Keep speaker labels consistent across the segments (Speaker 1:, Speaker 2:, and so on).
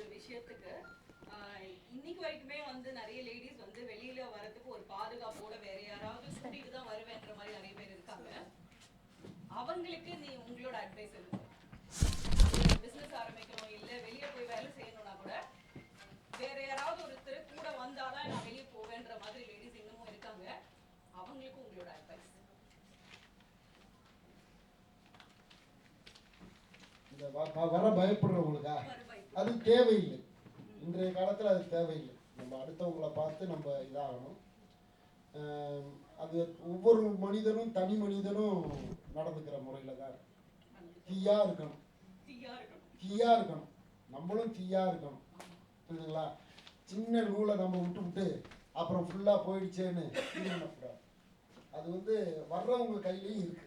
Speaker 1: ஒரு விஷயத்துக்கு இன்னைக்கு வரைக்குமே வந்து நிறைய லேடிஸ் வந்து வெளியில வரதுக்கு ஒரு பாதுகாப்போட வேற யாராவது கூட்டிட்டு தான் வருவேன்ற மாதிரி நிறைய பேர் இருக்காங்க. அவங்களுக்கு நீ உங்களோட அட்வைஸ் என்ன பிசினஸ் ஆரம்பிக்கணும் இல்ல வெளிய போய் வேலை செய்யணும்னா கூட வேற யாராவது ஒருத்தர் கூட வந்தாதான் நான் வெளிய போவேன்ற மாதிரி லேடிஸ் இன்னமும் இருக்காங்க. அவங்களுக்கு உங்களோட அட்வைஸ்
Speaker 2: வர பயப்படுறவங்களுக்கா? அது தேவையில்லை. இன்றைய காலத்தில் அது தேவையில்லை. நம்ம அடுத்தவங்களை பார்த்து நம்ம இதாகணும். அது ஒவ்வொரு மனிதனும் தனி மனிதனும் நடந்துக்கிற முறையில் தான் தீயா இருக்கணும்.
Speaker 1: தீயா இருக்கணும்.
Speaker 2: தீயா இருக்கணும். நம்மளும் தீயா இருக்கணும். புரியுதுங்களா? சின்ன நூலை நம்ம விட்டு விட்டு அப்புறம் ஃபுல்லாக போயிடுச்சேன்னு இது பண்ணக்கூடாது அது வந்து வர்றவங்க கையிலையும் இருக்கு.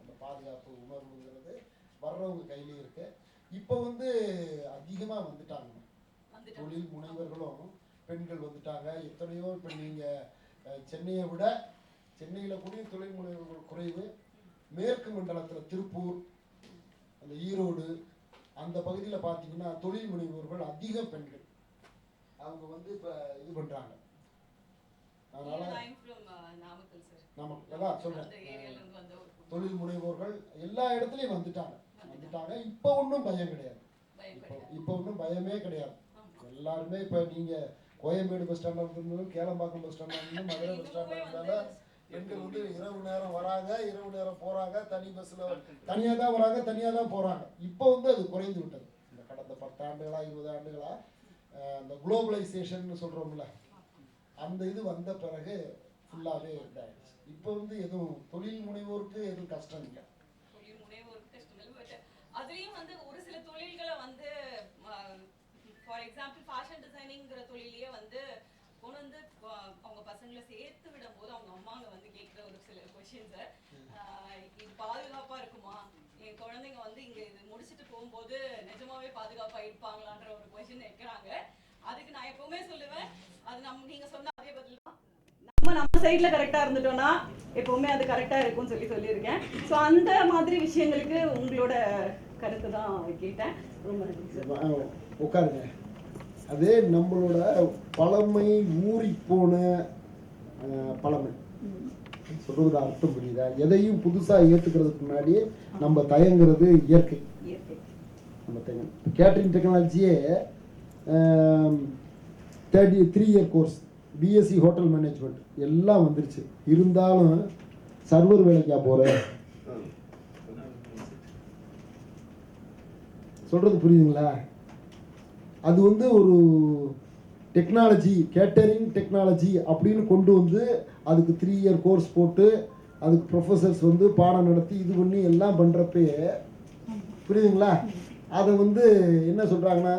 Speaker 2: அந்த பாதுகாப்பு உணர்வுங்கிறது வர்றவங்க கையிலையும் இருக்கு. இப்போ வந்து அதிகமாக வந்துட்டாங்க. தொழில் முனைவர்களும் பெண்கள் வந்துட்டாங்க. எத்தனையோ இப்போ நீங்கள் சென்னையை விட சென்னையில் கூடிய தொழில் முனைவர்கள் குறைவு. மேற்கு மண்டலத்தில் திருப்பூர் அந்த ஈரோடு அந்த பகுதியில் பார்த்தீங்கன்னா தொழில் முனைவோர்கள் அதிக பெண்கள். அவங்க வந்து இப்போ இது பண்ணுறாங்க அதனால
Speaker 1: நாமக்கல்
Speaker 2: அதான் சொல்கிறேன். தொழில் முனைவோர்கள் எல்லா இடத்துலையும் வந்துட்டாங்க. வந்துட்டாங்க இப்போ ஒன்றும் பயம் கிடையாது. இப்போ ஒன்றும் பயமே கிடையாது. எல்லாருமே இப்போ நீங்கள் கோயம்பேடு பஸ் ஸ்டாண்டில் இருந்தாலும் கேளம்பாக்கம் பஸ் ஸ்டாண்டில் இருந்தாலும் மதுரை பஸ் ஸ்டாண்டில் இருந்தாலும் பெண்கள் வந்து இரவு நேரம் வராங்க இரவு நேரம் போகிறாங்க தனி பஸ்ஸில் தனியாக தான் வராங்க தனியாக தான் போகிறாங்க இப்போ வந்து அது குறைந்து விட்டது. இந்த கடந்த பத்து ஆண்டுகளா இருபது ஆண்டுகளா அஹ், இந்த குளோபலைசேஷன் சொல்கிறோம்ல அந்த இது வந்த பிறகு ஃபுல்லாகவே இதாகிடுச்சு இப்போ வந்து எதுவும் தொழில் முனைவோருக்கு எதுவும் கஷ்டம் இல்லை
Speaker 1: தொழில் முனைவோருக்கு கஷ்டம் இல்லை. But அதுலயும் வந்து ஒரு சில தொழில்களை வந்து ஃபார் எக்ஸாம்பிள் ஃபேஷன் டிசைனிங்கிற தொழிலையே வந்து கொண்டு வந்து அவங்க பசங்களை சேர்த்து விடும் போது அவங்க அம்மாங்க வந்து கேட்குற ஒரு சில கொஷின்ஸை இது பாதுகாப்பா இருக்குமா? என் குழந்தைங்க வந்து இங்க இது முடிச்சுட்டு போகும்போது நிஜமாவே பாதுகாப்பா இருப்பாங்களான்ற ஒரு கொஷின் வைக்கிறாங்க அதுக்கு நான் எப்பவுமே சொல்லுவேன் அது நம்ம நீங்க சொன்ன அதே பதில் தான். நம்ம நம்ம சைடுல கரெக்டா இருந்துட்டோம்னா எப்பவுமே அது கரெக்டா இருக்கும்னு சொல்லி சொல்லியிருக்கேன். ஸோ அந்த மாதிரி விஷயங்களுக்கு உங்களோட கருத்து தான் கேட்டேன். ரொம்ப நன்றி சார்
Speaker 2: வா- உட்காருங்க. அதே நம்மளோட பழமை ஊறி போன பழமை. சொல்றது அர்த்தம் புரியுதா? எதையும் புதுசா ஏத்துக்கிறதுக்கு முன்னாடி நம்ம தயங்குறது இயற்கை. நம்ம தயங்க catering டெக்னாலஜியே thirty three year course BSc hotel management எல்லாம் வந்துருச்சு. இருந்தாலும் சர்வர் வேலைக்கா போகிறேன் சொல்கிறது புரியுதுங்களா? அது வந்து ஒரு டெக்னாலஜி கேட்டரிங் டெக்னாலஜி அப்படின்னு கொண்டு வந்து அதுக்கு த்ரீ இயர் கோர்ஸ் போட்டு அதுக்கு ப்ரொஃபஸர்ஸ் வந்து பாடம் நடத்தி இது பண்ணி எல்லாம் பண்ணுறப்பே புரியுதுங்களா? அதை வந்து என்ன சொல்கிறாங்கன்னா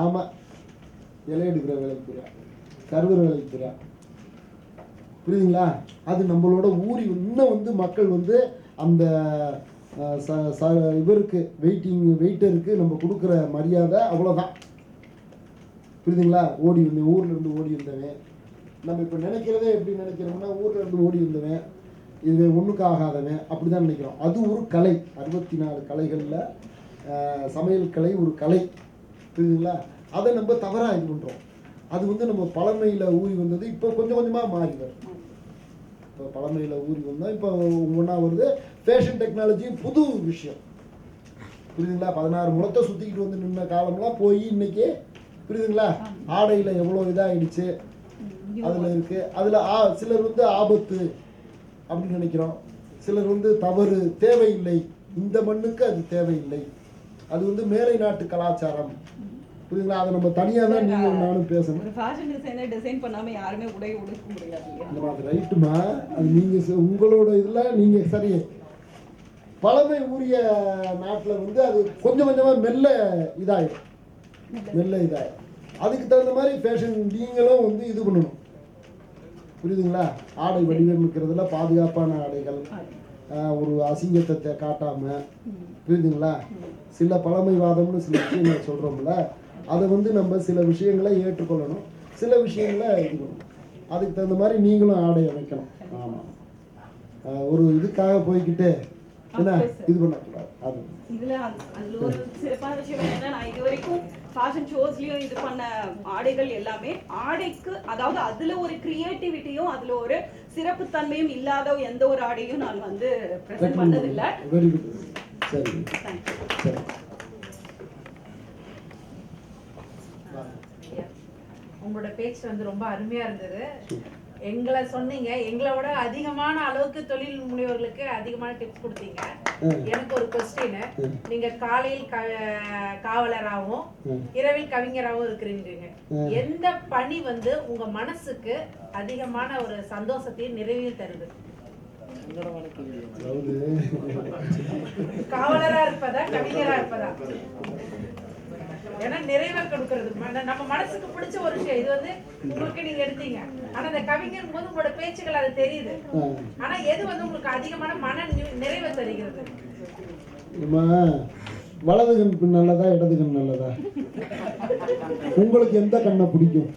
Speaker 2: ஆமாம் இலை எடுக்கிற வேலைக்கு போகிறா சர்வர் வேலைக்கு போகிறா புரியுதுங்களா? அது நம்மளோட ஊறி இன்னும் வந்து மக்கள் வந்து அந்த ச ச இவருக்கு வெயிட்டிங் வெயிட்டருக்கு நம்ம கொடுக்குற மரியாதை அவ்வளோதான் புரியுதுங்களா? ஓடி வந்தேன் ஊரில் இருந்து ஓடி வந்தவன். நம்ம இப்போ நினைக்கிறதே எப்படி நினைக்கிறோம்னா ஊரில் இருந்து ஓடி வந்தவன். இது ஒன்றுக்கு ஆகாதவன். அப்படி தான் நினைக்கிறோம். அது ஒரு கலை. அறுபத்தி நாலு கலைகளில் சமையல் கலை ஒரு கலை. புரியுதுங்களா? அதை நம்ம தவறாக இது பண்ணுறோம் அது வந்து நம்ம பழமையில் ஊறி வந்தது இப்போ கொஞ்சம் கொஞ்சமாக மாறி வரும். இப்போ பழமையில் ஊறி வந்தோம் இப்போ ஒன்றா வருது ஃபேஷன் டெக்னாலஜியும் புது விஷயம். புரியுதுங்களா? பதினாறு முளத்தை சுற்றிக்கிட்டு வந்து நின்ன காலம்லாம் போய் இன்னைக்கு புரியுதுங்களா? ஆடையில் எவ்வளோ இதாகிடுச்சு அதில் இருக்குது அதில் ஆ சிலர் வந்து ஆபத்து அப்படின்னு நினைக்கிறோம். சிலர் வந்து தவறு தேவையில்லை. இந்த மண்ணுக்கு அது தேவையில்லை. அது வந்து மேலை நாட்டு கலாச்சாரம். புரியுதுங்களா? அதை நம்ம தனியாக தான் நீங்கள் நானும் பேசணும்.
Speaker 1: ஃபேஷன் டிசைனர் டிசைன் பண்ணாம யாருமே உடை உடுக்க முடியாது.
Speaker 2: ரைட்டுமா அது நீங்கள் உங்களோட இதில் நீங்கள் சரி பழமை ஊறிய நாட்டில் வந்து அது கொஞ்சம் கொஞ்சமாக மெல்ல இதாயிடும் மெல்ல. இதாயிடும் அதுக்கு தகுந்த மாதிரி ஃபேஷன் நீங்களும் வந்து இது பண்ணணும். புரியுதுங்களா? ஆடை வடிவமைக்கிறதுல பாதுகாப்பான ஆடைகள் ஒரு அசிங்கத்தை தே- காட்டாம புரியுதுங்களா? சில பழமைவாதம்னு சில விஷயங்களை சொல்கிறோம்ல அதை வந்து நம்ம சில விஷயங்களை ஏற்றுக்கொள்ளணும். சில விஷயங்களை இது பண்ணணும். அதுக்கு தகுந்த மாதிரி நீங்களும் ஆடை அமைக்கணும். ஆமாம் ஒரு இதுக்காக போய்க்கிட்டு என்ன? இது பண்ணக்கூடாது அது.
Speaker 1: இதுல அந்த- அதுல ஒரு சிறப்பான விஷயம் என்னன்னா நான் இது வரைக்கும் ஃபேஷன் ஷோஸ்லயும் இது பண்ண ஆடைகள் எல்லாமே ஆடைக்கு அதாவது அதுல ஒரு கிரியேட்டிவிட்டியும் அதுல ஒரு சிறப்பு தன்மையும் இல்லாத எந்த ஒரு ஆடையும் நான் வந்து ப்ரெசென்ட் பண்ணதில்லை.
Speaker 2: வெரி குட் சரி.
Speaker 3: உங்களோட பேச்சு வந்து ரொம்ப அருமையா இருந்தது. எங்களை சொன்னீங்க எங்களை விட அதிகமான அளவுக்கு தொழில் முனைவோர்களுக்கு அதிகமான டிப்ஸ் கொடுத்தீங்க. எனக்கு ஒரு கொஸ்டின். நீங்க காலையில் க- காவலராகவும். இரவில் கவிஞராகவும் இருக்கிறீங்க. எந்த பணி வந்து உங்க மனசுக்கு அதிகமான ஒரு சந்தோஷத்தையும் நிறைவையும் தருது காவலரா இருப்பதா கவிஞரா இருப்பதா ஏன்னா நிறைவை கொடுக்கறது மன- நம்ம மனசுக்கு பிடிச்ச ஒரு விஷயம். இது வந்து உங்களுக்கு நீங்க எடுத்தீங்க. ஆனா அந்த கவிஞர் போது உங்களோட பேச்சுகள் அது தெரியுது. ஆனா எது வந்து உங்களுக்கு அதிகமான மன நி- நிறைவை தருகிறது?
Speaker 2: வலது கண் நல்லதா இடது கண் நல்லதா? உங்களுக்கு எந்த கண்ணை பிடிக்கும்?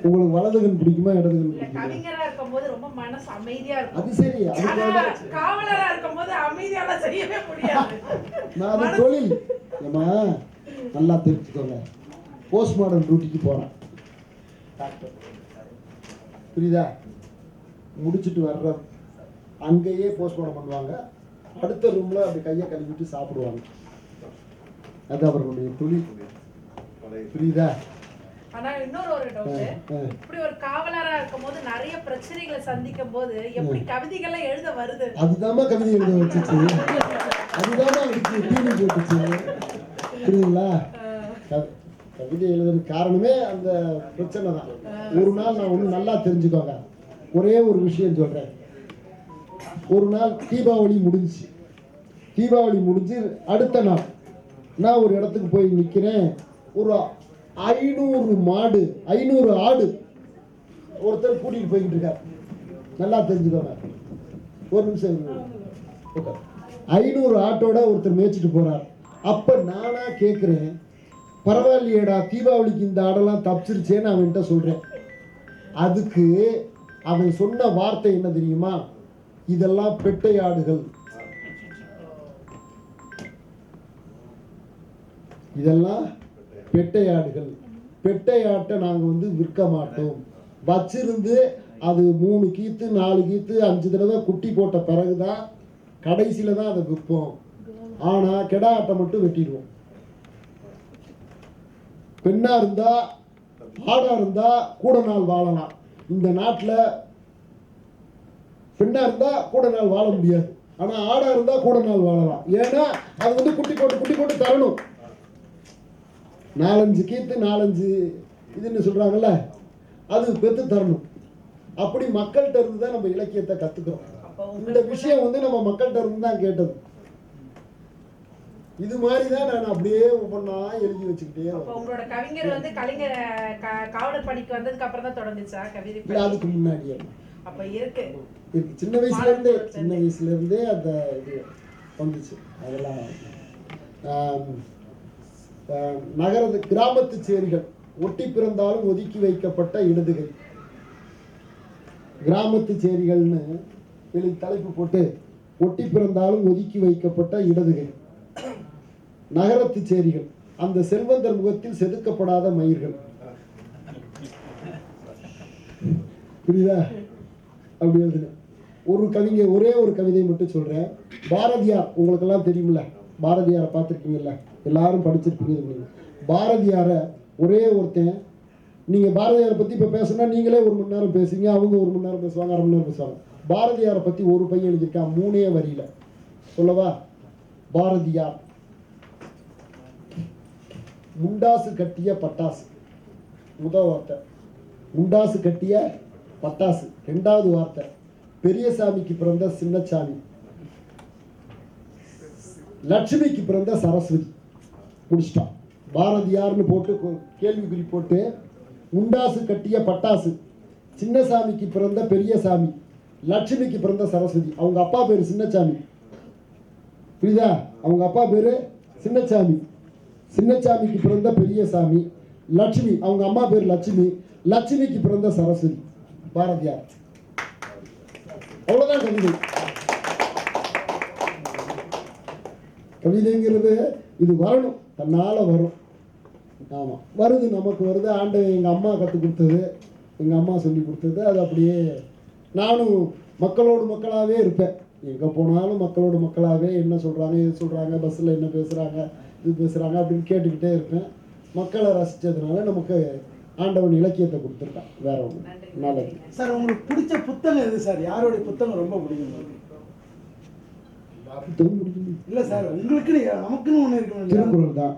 Speaker 2: உங்களுக்கு வலது கண் பிடிக்குமா இடது கண்
Speaker 3: இல்ல
Speaker 2: பிடிக்குமா?
Speaker 3: கவிஞரா இருக்கும்போது ரொம்ப மனசு அமைதியா இருக்கும்.
Speaker 2: அது சரி
Speaker 3: ஆனா
Speaker 2: அதுக்காக
Speaker 3: காவலரா இருக்கும்போது அமைதியால செய்யவே முடியாது.
Speaker 2: நான் அது தொழில். ஏம்மா நல்லா தெரிஞ்சுக்கோங்க. போஸ்ட்மார்டம் டியூட்டிக்கு போகிறேன் டாக்டர் புரியுதா? முடிச்சுட்டு வர்ற அங்கேயே போஸ்ட்மார்டம் பண்ணுவாங்க. அடுத்த ரூமில் அப்படி கையை கழுவிட்டு சாப்பிடுவாங்க. அது அவர்களுடைய தொழில். புரியுதா?
Speaker 3: ஆனா இன்னொரு ஒரு டவுட். இப்படி ஒரு காவலரா இருக்கும்போது நிறைய பிரச்சனைகளை சந்திக்கும் போது எப்படி கவிதைகள்லாம் எழுத வருது?
Speaker 2: அதுதாம்மா கவிதை எழுத வச்சுச்சு. அடிச்சு டிவி போட்டுச்சு. புரியுதுங்களா? கவி- கவிதை எழுதுறதுக்கு காரணமே அந்த பிரச்சனை தான். ஒரு நாள் நான் ஒன்று நல்லா தெரிஞ்சுக்கோங்க. ஒரே ஒரு விஷயம் சொல்கிறேன் ஒரு நாள் தீபாவளி முடிஞ்சுச்சு. தீபாவளி முடிஞ்சு அடுத்த நாள் நான் ஒரு இடத்துக்கு போய் நிற்கிறேன் ஒரு ஐநூறு மாடு ஐநூறு ஆடு ஒருத்தர் கூட்டிகிட்டு போய்கிட்டு இருக்கார். நல்லா தெரிஞ்சுக்கோங்க. ஒரு நிமிஷம் ஐநூறு ஆட்டோட ஒருத்தர் மேய்ச்சிட்டு போறார். அப்ப நானா கேட்குறேன் பரவாயில்லையேடா தீபாவளிக்கு இந்த ஆடெல்லாம் தப்பிச்சிருச்சேன்னு அவன்கிட்ட சொல்றேன். அதுக்கு அவன் சொன்ன வார்த்தை என்ன தெரியுமா? இதெல்லாம் பெட்டை ஆடுகள். இதெல்லாம் பெட்டை ஆடுகள் பெட்டை ஆட்டை நாங்கள் வந்து விற்க மாட்டோம். வச்சிருந்து அது மூணு கீத்து நாலு கீத்து அஞ்சு தடவை குட்டி போட்ட பிறகுதான் கடைசியில் தான் அதை விற்போம். ஆனால் கெடா ஆட்டை மட்டும் வெட்டிடுவோம். பெண்ணாக இருந்தால் ஆடாக இருந்தால் கூட நாள் வாழலாம். இந்த நாட்டில் பெண்ணாக இருந்தால் கூட நாள் வாழ முடியாது. ஆனால் ஆடாக இருந்தால் கூட நாள் வாழலாம். ஏன்னா அது வந்து குட்டி போட்டு குட்டி போட்டு தரணும். நாலஞ்சு கீத்து நாலஞ்சு இதுன்னு சொல்றாங்கல்ல அது பெத்து தரணும். அப்படி மக்கள்கிட்ட இருந்து தான் நம்ம இலக்கியத்தை கத்துக்கிறோம்.
Speaker 3: அப்போ
Speaker 2: இந்த விஷயம் வந்து நம்ம மக்கள்கிட்ட இருந்து தான் கேட்டது. இது மாதிரி தான் நான் அப்படியே ஒவ்வொன்றா எழுதி வச்சுக்கிட்டே
Speaker 3: உங்களோட கவிஞர் வந்து கலைஞர் காவலர் பணிக்கு வந்ததுக்கு அப்புறம் தான் தொடங்குச்சா கவிதை
Speaker 2: இல்லை? அதுக்கு முன்னாடியே.
Speaker 3: அப்ப இருக்கு.
Speaker 2: இருக்கு. சின்ன வயசுல இருந்தே சின்ன வயசுல இருந்தே அந்த இது வந்துச்சு. அதெல்லாம் நகரது நகரத்து கிராமத்து சேரிகள் ஒட்டி பிறந்தாலும் ஒதுக்கி வைக்கப்பட்ட இடதுகை கிராமத்து சேரிகள்னு எழுதி தலைப்பு போட்டு ஒட்டி பிறந்தாலும் ஒதுக்கி வைக்கப்பட்ட இடதுகை நகரத்து சேரிகள் அந்த செல்வந்தர் முகத்தில் செதுக்கப்படாத மயிர்கள். புரியுதா? அப்படி எழுதுன ஒரு கவிஞர் ஒரே ஒரு கவிதை மட்டும் சொல்கிறேன் பாரதியார் உங்களுக்கெல்லாம் தெரியுமில்ல பாரதியாரை பார்த்துருக்கீங்கல்ல? எல்லாரும் படிச்சிருப்பீங்க நீங்கள் பாரதியாரை ஒரே ஒருத்தன். நீங்கள் பாரதியாரை பற்றி இப்போ பேசுனா நீங்களே ஒரு மணி நேரம் பேசுவீங்க அவங்க ஒரு மணி நேரம் பேசுவாங்க அரை மணி நேரம் பேசுவாங்க. பாரதியாரை பற்றி ஒரு பையன் எழுதியிருக்கான் மூணே வரியில. சொல்லவா? பாரதியார். முண்டாசு கட்டிய பட்டாசு. முதல் வார்த்தை. முண்டாசு கட்டிய பட்டாசு. ரெண்டாவது வார்த்தை. பெரியசாமிக்கு பிறந்த சின்னசாமி லட்சுமிக்கு பிறந்த சரஸ்வதி. முடிச்சிட்டான் பாரதியார்னு போட்டு கேள்விக்குறி போட்டு உண்டாசு கட்டிய பட்டாசு. சின்னசாமிக்கு பிறந்த பெரியசாமி லட்சுமிக்கு பிறந்த சரஸ்வதி. அவங்க அப்பா பேர் சின்னசாமி புரியுதா? அவங்க அப்பா பேர் சின்னசாமி சின்னசாமிக்கு பிறந்த பெரியசாமி லட்சுமி அவங்க அம்மா பேர் லட்சுமி. லட்சுமிக்கு பிறந்த சரஸ்வதி. பாரதியார் அவ்வளோதான் கவிதை. கவிதைங்கிறது இது வரணும். தன்னால் வரும். ஆமாம் வருது நமக்கு வருது. ஆண்டு எங்கள் அம்மா கற்றுக் கொடுத்தது எங்கள் அம்மா சொல்லி கொடுத்தது அது அப்படியே நானும் மக்களோடு மக்களாகவே இருப்பேன். எங்கே போனாலும் மக்களோடு மக்களாகவே என்ன சொல்கிறாங்க எது சொல்கிறாங்க பஸ்ஸில் என்ன பேசுகிறாங்க இது பேசுகிறாங்க அப்படின்னு கேட்டுக்கிட்டே இருப்பேன். மக்களை ரசித்ததுனால நமக்கு ஆண்டவன் இலக்கியத்தை கொடுத்துருக்கான். வேற ஒன்று. நல்லது.
Speaker 4: சார் உங்களுக்கு பிடிச்ச புத்தகம் எது சார்? யாருடைய புத்தகம் ரொம்ப பிடிக்கும் உங்களுக்கு? இல்ல சார் உங்களுக்குன்னு நமக்குன்னு ஒண்ணு இருக்கணும்?
Speaker 2: திருக்குறள் தான்.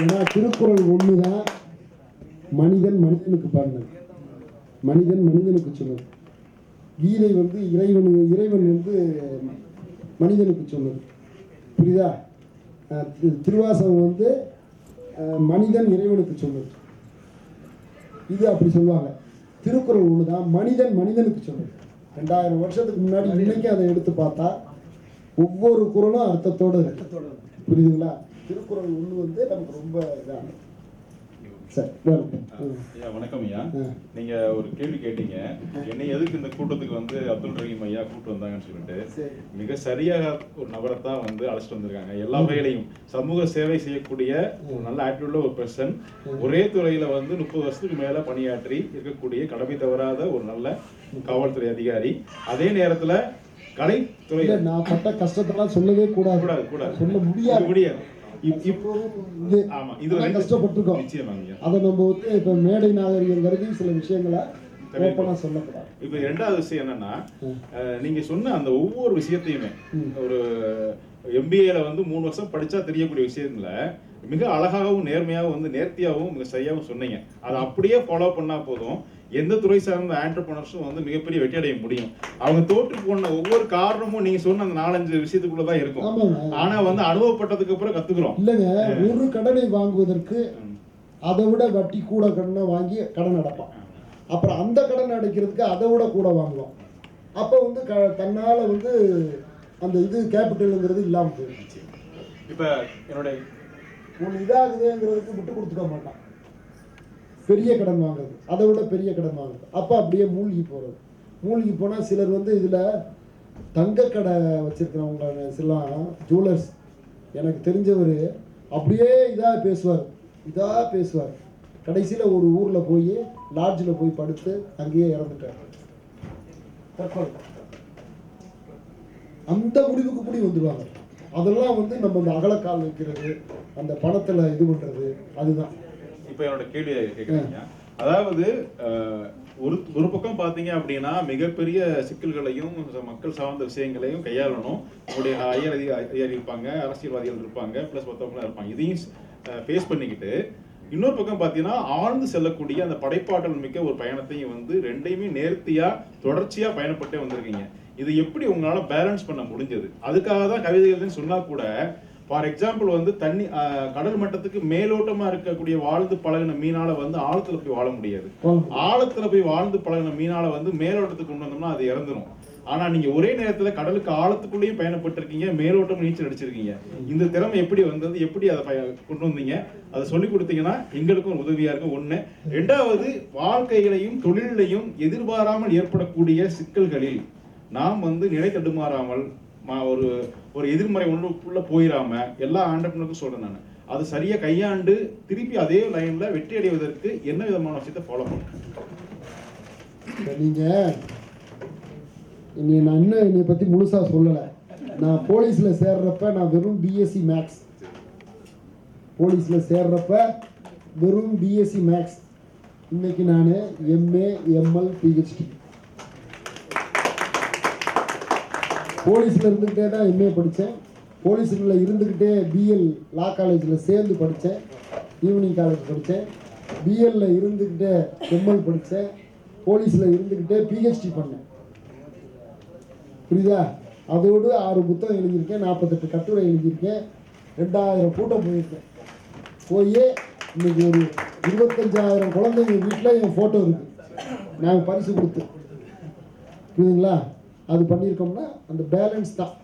Speaker 2: ஏன்னா திருக்குறள் ஒன்று தான் மனிதன் மனிதனுக்கு பாடினது மனிதன் மனிதனுக்கு சொன்னது கீதை வந்து இறைவன் இறைவன் வந்து மனிதனுக்கு சொன்னது புரியுதா? திருவாசகம் வந்து மனிதன் இறைவனுக்கு சொன்னது இது அப்படி சொல்லுவாங்க. திருக்குறள் ஒன்று தான் மனிதன் மனிதனுக்கு சொன்னது ரெண்டாயிரம் வருஷத்துக்கு முன்னாடி இன்னைக்கு அதை எடுத்து பார்த்தா ஒவ்வொரு குறளும் அர்த்தத்தோடு
Speaker 4: ரத்தத்தோட.
Speaker 2: புரியுதுங்களா திருக்குறள் ஒன்று வந்து நமக்கு ரொம்ப இதாக
Speaker 5: ஐயா வணக்கம் ஐயா. நீங்க ஒரு கேள்வி கேட்டீங்க. என்னை எதுக்கு இந்த கூட்டத்துக்கு வந்து அப்துல் ரஹீம் ஐயா கூட்டு வந்தாங்கன்னு சொல்லிட்டு. மிக சரியாக ஒரு நபரை தான் வந்து அழைச்சிட்டு வந்திருக்காங்க. எல்லா வகையிலையும் சமூக சேவை செய்யக்கூடிய ஒரு நல்ல ஆட்டிடியூட்ல ஒரு பர்சன் ஒரே துறையில வந்து முப்பது வருஷத்துக்கு மேல பணியாற்றி இருக்கக்கூடிய கடமை தவறாத ஒரு நல்ல காவல்துறை அதிகாரி. அதே நேரத்துல கலைத்துறை
Speaker 2: நான் பட்ட கஷ்டத்தெல்லாம் சொல்லவே கூடாது.
Speaker 5: கூடாது கூடாது.
Speaker 2: சொல்ல முடியாது.
Speaker 5: முடியாது.
Speaker 2: கஷ்டப்பட்டிருக்கோம். அதை நம்ம வந்து இப்போ மேடை நாகரிகம் கருதி சில விஷயங்களை சொல்லக்கூடாது.
Speaker 5: இப்ப இரண்டாவது விஷயம் என்னன்னா நீங்க சொன்ன அந்த ஒவ்வொரு விஷயத்தையுமே. ஒரு எம்பிஏல வந்து மூணு வருஷம் படிச்சா தெரியக்கூடிய விஷயங்கள மிக அழகாகவும் நேர்மையாகவும் வந்து நேர்த்தியாகவும் மிக சரியாகவும் சொன்னீங்க. அதை அப்படியே ஃபாலோ பண்ணா போதும். எந்த துறை சார்ந்த ஆண்டர்பனர்ஸும் வந்து மிகப்பெரிய வெற்றி அடைய முடியும். அவங்க தோற்று போன ஒவ்வொரு காரணமும் நீங்க சொன்ன அந்த நாலஞ்சு விஷயத்துக்குள்ள தான் இருக்கும் ஆனா வந்து அனுபவப்பட்டதுக்கு அப்புறம் கத்துக்கிறோம்.
Speaker 2: இல்லைங்க ஒரு கடனை வாங்குவதற்கு. அதை விட வட்டி கூட கடனை வாங்கி கடன் அடைப்பான். அப்புறம் அந்த கடன் அடைக்கிறதுக்கு அதை விட கூட வாங்குவோம் அப்போ வந்து க தன்னால் வந்து அந்த இது கேபிட்டலுங்கிறது இல்லாமல் போயிடும்.
Speaker 5: இப்ப என்னுடைய
Speaker 2: ஒன்று இதாகுதுங்கிறதுக்கு விட்டு கொடுத்துக்க மாட்டான். பெரிய கடன் வாங்குறது. அதை விட பெரிய கடன் வாங்குறது. அப்போ அப்படியே மூழ்கி போகிறது மூழ்கி போனால் சிலர் வந்து இதில் தங்க கடை வச்சுருக்கிறவங்க சிலாம் ஜுவல்லர்ஸ் எனக்கு தெரிஞ்சவர் அப்படியே இதாக பேசுவார். இதாக பேசுவார். கடைசியில் ஒரு ஊரில் போய் லாட்ஜில் போய் படுத்து அங்கேயே இறந்துட்டார். தற்கொலை. அந்த முடிவுக்கு கூடி வந்துடுவாங்க அதெல்லாம் வந்து நம்ம இந்த அகலக்கால் வைக்கிறது அந்த பணத்தில் இது பண்ணுறது அதுதான்.
Speaker 5: இப்போ என்னோட கேள்வி கேக்குறீங்க. அதாவது ஒரு ஒரு பக்கம் பாத்தீங்க அப்படின்னா மிகப்பெரிய சிக்கல்களையும் மக்கள் சார்ந்த விஷயங்களையும் கையாளணும். நம்முடைய ஐயர் அதிகாரி இருப்பாங்க அரசியல்வாதிகள் இருப்பாங்க பிளஸ் மற்றவங்களாம் இருப்பாங்க. இதையும் ஃபேஸ் பண்ணிக்கிட்டு இன்னொரு பக்கம் பார்த்தீங்கன்னா ஆழ்ந்து செல்லக்கூடிய அந்த படைப்பாற்றல் மிக்க ஒரு பயணத்தையும் வந்து ரெண்டையுமே நேர்த்தியா தொடர்ச்சியா பயணப்பட்டே வந்திருக்கீங்க. இது எப்படி உங்களால பேலன்ஸ் பண்ண முடிஞ்சது? அதுக்காக தான் கவிதைகள்னு சொன்னா கூட ஃபார் எக்ஸாம்பிள் வந்து தண்ணி கடல் மட்டத்துக்கு மேலோட்டமா இருக்கக்கூடிய வாழ்ந்து பழகின மீனால வந்து ஆழத்துல போய் வாழ முடியாது. ஆழத்துல போய் வாழ்ந்து பழகின மீனால வந்து மேலோட்டத்துக்கு கொண்டு வந்தோம்னா அது இறந்துரும். ஆனா நீங்க ஒரே நேரத்துல கடலுக்கு ஆழத்துக்குள்ளேயும் பயணப்பட்டிருக்கீங்க மேலோட்டம் நீச்சல் அடிச்சிருக்கீங்க. இந்த திறமை எப்படி வந்தது? எப்படி அதை பய- கொண்டு வந்தீங்க? அதை சொல்லி கொடுத்தீங்கன்னா எங்களுக்கும் உதவியா இருக்கும். ஒண்ணு. ரெண்டாவது வாழ்க்கைகளையும் தொழிலையும் எதிர்பாராமல் ஏற்படக்கூடிய சிக்கல்களில் நாம் வந்து நிலை தடுமாறாமல் ஒரு ஒரு எதிர்மறை ஒன்றுக்குள்ள போயிடாம எல்லா ஆண்டர்பனருக்கும் சொல்றேன் நான். அது சரியா கையாண்டு திருப்பி அதே லைன்ல வெற்றி அடைவதற்கு என்ன விதமான விஷயத்தை ஃபாலோ பண்ணுங்க
Speaker 2: நீங்கள் என்னை நான் இன்னும் என்னை பற்றி முழுசாக சொல்லலை. நான் போலீஸில் சேர்றப்ப நான் வெறும் பிஎஸ்சி மேக்ஸ் போலீஸில் சேர்றப்ப வெறும் பிஎஸ்சி மேக்ஸ் இன்னைக்கு நான் எம்ஏ எம்எல் பிஹெச்டி போலீஸில் இருந்துக்கிட்டே தான் எம்ஏ படித்தேன் போலீஸில் இருந்துக்கிட்டே பிஎல் லா காலேஜில் சேர்ந்து படித்தேன் ஈவினிங் காலேஜ் படித்தேன் பிஎல்ல இருந்துக்கிட்டே எம்எல் படித்தேன் போலீஸில் இருந்துக்கிட்டே பிஹெச்டி பண்ணேன். புரியுதா? அதோடு ஆறு புத்தகம் எழுதியிருக்கேன். நாற்பத்தெட்டு கட்டுரை எழுதியிருக்கேன். ரெண்டாயிரம் கூட்டம் போயிருக்கேன். போய் இன்னைக்கு ஒரு இருபத்தஞ்சாயிரம் குழந்தைங்க வீட்டில் என் ஃபோட்டோ இருக்குது நாங்கள் பரிசு கொடுத்து புரியுதுங்களா? அது பண்ணியிருக்கோம்னா அந்த பேலன்ஸ் தான்.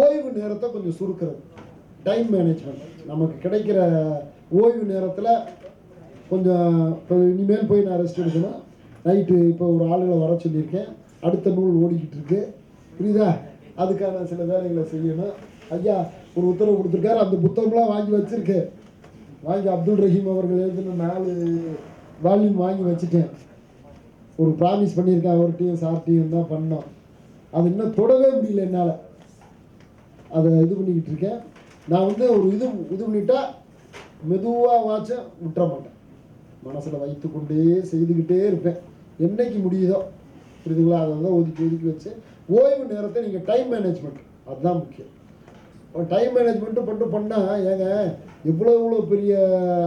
Speaker 2: ஓய்வு நேரத்தை கொஞ்சம் சுருக்கிறது. டைம் மேனேஜ்மெண்ட் நமக்கு கிடைக்கிற ஓய்வு நேரத்தில் கொஞ்சம் இப்போ இனிமேல் போய் நான் ரெஸ்ட் எடுக்கணும். நைட்டு இப்போ ஒரு ஆளுகளை வர சொல்லியிருக்கேன். அடுத்த நூல் ஓடிக்கிட்டு இருக்கு. புரியுதா? அதுக்கான சில வேலைகளை செய்யணும். ஐயா ஒரு உத்தரவு கொடுத்துருக்காரு. அந்த புத்தகம்லாம் வாங்கி வச்சுருக்கேன் வாங்கி அப்துல் ரஹீம் அவர்கள் எழுதின நாலு வால்யூம் வாங்கி வச்சுட்டேன். ஒரு ப்ராமிஸ் பண்ணியிருக்கேன். அவர்கிட்டையும் சார்ட்டையும் தான் பண்ணோம். அது இன்னும் தொடவே முடியல என்னால். அதை இது பண்ணிக்கிட்டு இருக்கேன். நான் வந்து ஒரு இது இது பண்ணிட்டா மெதுவாக வாச்ச விட்டுற மாட்டேன். மனசில் வைத்துக்கொண்டே செய்துக்கிட்டே இருப்பேன். என்னைக்கு முடியுதோ புரியுதுங்களா? அதை தான் ஒதுக்கி ஒதுக்கி வச்சு ஓய்வு நேரத்தை நீங்கள் டைம் மேனேஜ்மெண்ட் அதுதான் முக்கியம். டைம் மேனேஜ்மெண்ட்டு பண்ணு பண்ணால் ஏங்க எவ்வளோ எவ்வளோ பெரிய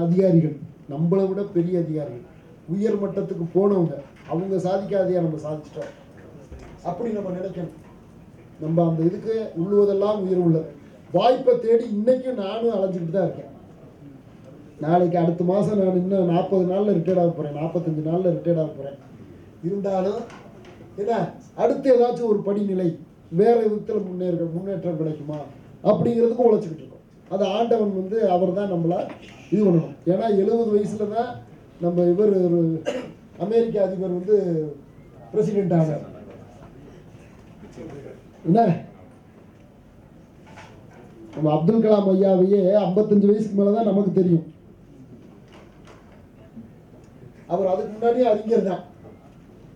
Speaker 2: அதிகாரிகள்? நம்மளை விட பெரிய அதிகாரிகள். உயர் மட்டத்துக்கு போனவங்க. அவங்க சாதிக்காதையா நம்ம சாதிச்சிட்டோம். அப்படி நம்ம நினைக்கணும். நம்ம அந்த இதுக்கு உள்ளுவதெல்லாம் உயிர் உள்ளது. வாய்ப்பை தேடி இன்னைக்கும் நானும் அலைஞ்சிக்கிட்டு தான் இருக்கேன். நாளைக்கு அடுத்த மாதம் நான் இன்னும் நாற்பது நாளில் ரிட்டையர்ட் ஆக போகிறேன் நாற்பத்தஞ்சு நாளில் ரிட்டையர்ட் ஆக போகிறேன் இருந்தாலும் என்ன அடுத்து ஏதாச்சும் ஒரு படிநிலை வேற விதத்தில் முன்னேற முன்னேற்றம் கிடைக்குமா? அப்படிங்கிறதுக்கு உழைச்சிக்கிட்டு இருக்கோம். அது ஆண்டவன் வந்து அவர் தான் நம்மளை இது பண்ணணும். ஏன்னா எழுபது வயசில் தான் நம்ம இவர் ஒரு அமெரிக்க அதிபர் வந்து பிரசிடென்ட் ஆனார். என்ன? நம்ம அப்துல் கலாம் ஐயாவையே ஐம்பத்தஞ்சு வயசுக்கு மேலே தான் நமக்கு தெரியும். அவர் அதுக்கு முன்னாடியே அறிஞர் தான்.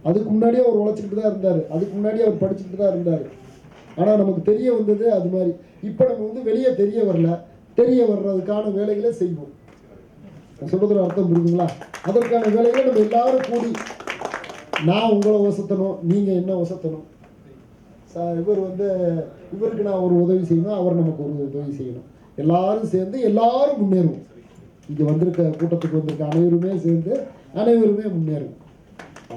Speaker 2: அதுக்கு முன்னாடியே அவர் உழைச்சிக்கிட்டு தான் இருந்தார். அதுக்கு முன்னாடியே அவர் படிச்சுக்கிட்டு தான் இருந்தார். ஆனால் நமக்கு தெரிய வந்தது அது மாதிரி. இப்போ நம்ம வந்து வெளியே தெரிய வரல. தெரிய வர்றதுக்கான வேலைகளை செய்வோம். சொல்றதுல அர்த்தம் புரியுதுங்களா? அதற்கான வேலைகளை நம்ம எல்லாரும் கூடி நான் உங்களை வசத்தணும் நீங்கள் என்ன வசத்தணும்? இவர் வந்து இவருக்கு நான் ஒரு உதவி செய்யணும் அவர் நமக்கு ஒரு உதவி செய்யணும். எல்லாரும் சேர்ந்து எல்லாரும் முன்னேறுவோம். இங்கே வந்திருக்க கூட்டத்துக்கு வந்திருக்க அனைவருமே சேர்ந்து அனைவருமே முன்னேறுவோம். ஆ,